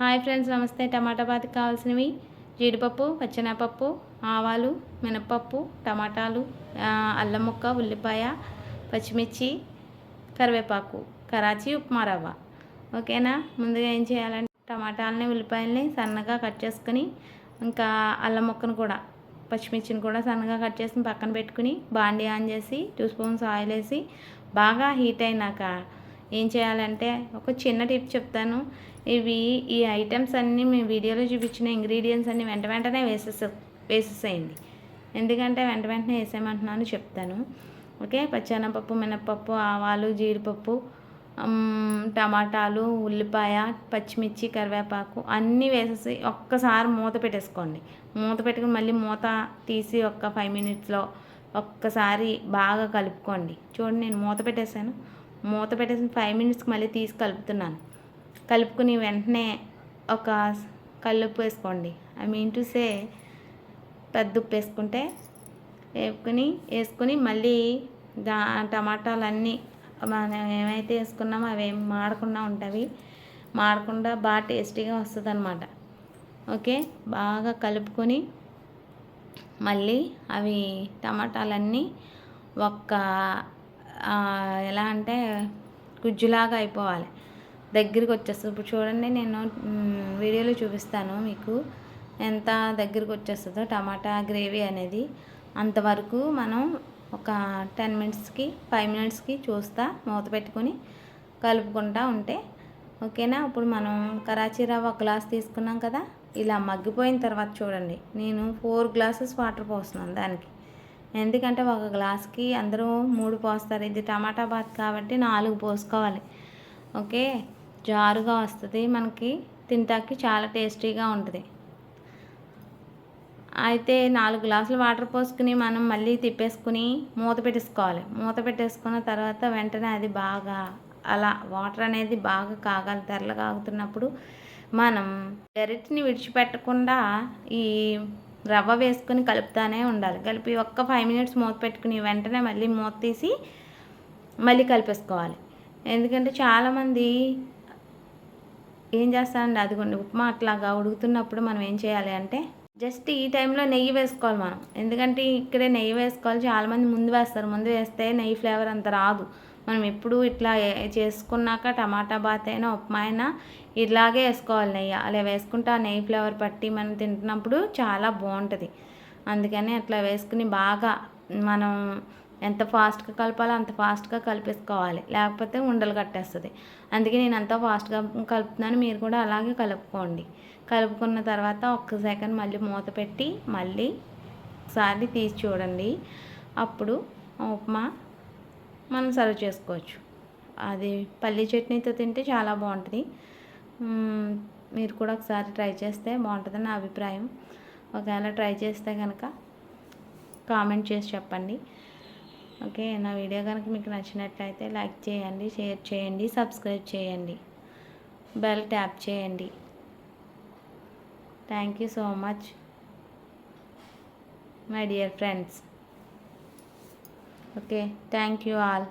Hi friends నమస్తే. టమాటా బాతకి కావాల్సినవి జీడిపప్పు పచ్చెనపప్పు ఆవాలు మినపప్పు టమాటాలు అల్లం ముక్క ఉల్లిపాయ పచ్చిమిర్చి కరివేపాకు కరాచీ ఉప్మా రవ్వ. ఓకేనా? ముందుగా ఏం చేయాలంటే టమాటాలని ఉల్లిపాయలని సన్నగా కట్ చేసుకుని ఇంకా అల్లం ముక్కను కూడా పచ్చిమిర్చిని కూడా సన్నగా కట్ చేసి పక్కన పెట్టుకుని బాండి ఆన్ చేసి టూ స్పూన్స్ ఆయిల్ వేసి బాగా హీట్ అయినాక ఏం చేయాలంటే ఒక చిన్న టిప్ చెప్తాను. ఇవి ఈ ఐటమ్స్ అన్నీ మీ వీడియోలో చూపించిన ఇంగ్రీడియంట్స్ అన్నీ వెంట వెంటనే వేసేసే వేసేసేయండి. ఎందుకంటే వెంట వెంటనే వేసేయమంటున్నాను చెప్తాను. ఓకే? పచ్చెనపప్పు మినపప్పు ఆవాలు జీడిపప్పు టమాటాలు ఉల్లిపాయ పచ్చిమిర్చి కరివేపాకు అన్నీ వేసేసి ఒక్కసారి మూత పెట్టేసుకోండి. మూత పెట్టుకుని మళ్ళీ మూత తీసి ఒక్క ఫైవ్ మినిట్స్లో ఒక్కసారి బాగా కలుపుకోండి. చూడండి నేను మూత పెట్టేశాను మూత పెట్టేసిన ఫైవ్ మినిట్స్కి మళ్ళీ తీసి కలుపుతున్నాను. కలుపుకుని వెంటనే ఒక కల్లుప్పు వేసుకోండి. ఐ మీన్ టు సే పెద్ద ఉప్పు వేసుకుంటే వేపుకుని వేసుకుని మళ్ళీ దా టమాటాలన్నీ మనం ఏమైతే వేసుకున్నామో అవి ఏం మాడకుండా ఉంటాయి మాడకుండా బాగా టేస్టీగా వస్తుంది అనమాట ఓకే? బాగా కలుపుకొని మళ్ళీ అవి టమాటాలన్నీ ఒక్క ఎలా అంటే గుజ్జులాగా అయిపోవాలి. దగ్గరికి వచ్చేస్తుంది. ఇప్పుడు చూడండి నేను వీడియోలో చూపిస్తాను మీకు ఎంత దగ్గరికి వచ్చేస్తుందో. టమాటా గ్రేవీ అనేది అంతవరకు మనం ఒక టెన్ మినిట్స్కి ఫైవ్ మినిట్స్కి చూస్తా మూత పెట్టుకొని కలుపుకుంటా ఉంటే. ఓకేనా? ఇప్పుడు మనం కరాచీ రవ్వ ఒక గ్లాస్ తీసుకున్నాం కదా ఇలా మగ్గిపోయిన తర్వాత చూడండి. నేను ఫోర్ గ్లాసెస్ వాటర్ పోస్తున్నాను దానికి. ఎందుకంటే ఒక గ్లాస్కి అందరూ మూడు పోస్తారు. ఇది టమాటా బాత్ కాబట్టి నాలుగు పోసుకోవాలి. ఓకే? జారుగా వస్తుంది మనకి. తింటాకి చాలా టేస్టీగా ఉంటుంది. అయితే నాలుగు గ్లాసులు వాటర్ పోసుకుని మనం మళ్ళీ తిప్పేసుకుని మూత పెట్టేసుకోవాలి. మూత పెట్టేసుకున్న తర్వాత వెంటనే అది బాగా అలా వాటర్ అనేది బాగా కాగాలి. తెరలు కాగుతున్నప్పుడు మనం గరిటిని విడిచిపెట్టకుండా ఈ రవ్వ వేసుకుని కలుపుతానే ఉండాలి. కలిపి ఒక్క ఫైవ్ మినిట్స్ మూత పెట్టుకుని వెంటనే మళ్ళీ మూత తీసి మళ్ళీ కలిపేసుకోవాలి. ఎందుకంటే చాలామంది ఏం చేస్తారండి? అదిగోండి ఉప్మా అట్లాగా ఉడుకుతున్నప్పుడు మనం ఏం చేయాలి అంటే జస్ట్ ఈ టైంలో నెయ్యి వేసుకోవాలి మనం. ఎందుకంటే ఇక్కడే నెయ్యి వేసుకోవాలి. చాలామంది ముందు వేస్తారు. ముందు వేస్తే నెయ్యి ఫ్లేవర్ అంత రాదు. మనం ఎప్పుడు ఇట్లా చేసుకున్నాక టమాటా బాత్ అయినా ఉప్మా అయినా ఇలాగే వేసుకోవాలి నెయ్యి. అలా వేసుకుంటే ఆ నెయ్యి ఫ్లేవర్ పట్టి మనం తింటున్నప్పుడు చాలా బాగుంటుంది. అందుకని అట్లా వేసుకుని బాగా మనం ఎంత ఫాస్ట్గా కలపాలో అంత ఫాస్ట్గా కలిపేసుకోవాలి. లేకపోతే ఉండలు కట్టేస్తుంది. అందుకే నేను అంత ఫాస్ట్గా కలుపుతున్నాను. మీరు కూడా అలాగే కలుపుకోండి. కలుపుకున్న తర్వాత ఒక్క సెకండ్ మళ్ళీ మూత పెట్టి మళ్ళీ ఒకసారి తీసి చూడండి. అప్పుడు ఉప్మా మనం సర్వ్ చేసుకోవచ్చు. అది పల్లీ చట్నీతో తింటే చాలా బాగుంటుంది. మీరు కూడా ఒకసారి ట్రై చేస్తే బాగుంటుంది నా అభిప్రాయం. ఒకవేళ ట్రై చేస్తే కనుక కామెంట్ చేసి చెప్పండి. ఓకే నా వీడియో కనుక మీకు నచ్చినట్లయితే లైక్ చేయండి షేర్ చేయండి సబ్స్క్రైబ్ చేయండి. బెల్ ట్యాప్ చేయండి. Thank you so much my dear friends. Okay thank you all